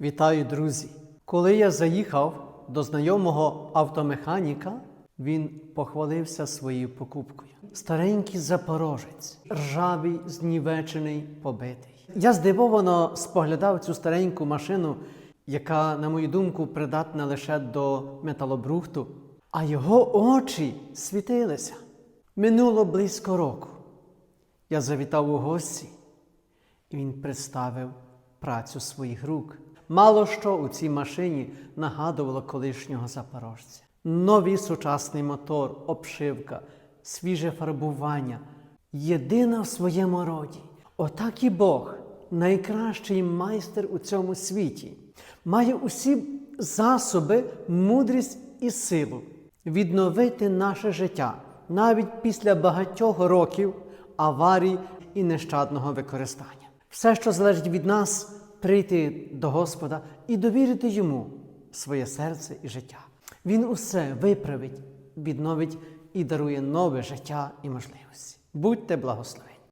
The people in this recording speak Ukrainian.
Вітаю, друзі! Коли я заїхав до знайомого автомеханіка, він похвалився своєю покупкою. Старенький запорожець, ржавий, знівечений, побитий. Я здивовано споглядав цю стареньку машину, яка, на мою думку, придатна лише до металобрухту, а його очі світилися. Минуло близько року. Я завітав у гості, і він представив працю своїх рук. Мало що у цій машині нагадувало колишнього запорожця. Новий сучасний мотор, обшивка, свіже фарбування, єдина в своєму роді. Отак і Бог, найкращий майстер у цьому світі, має усі засоби, мудрість і силу відновити наше життя навіть після багатьох років аварій і нещадного використання. Все, що залежить від нас, прийти до Господа і довірити йому своє серце і життя. Він усе виправить, відновить і дарує нове життя і можливості. Будьте благословені!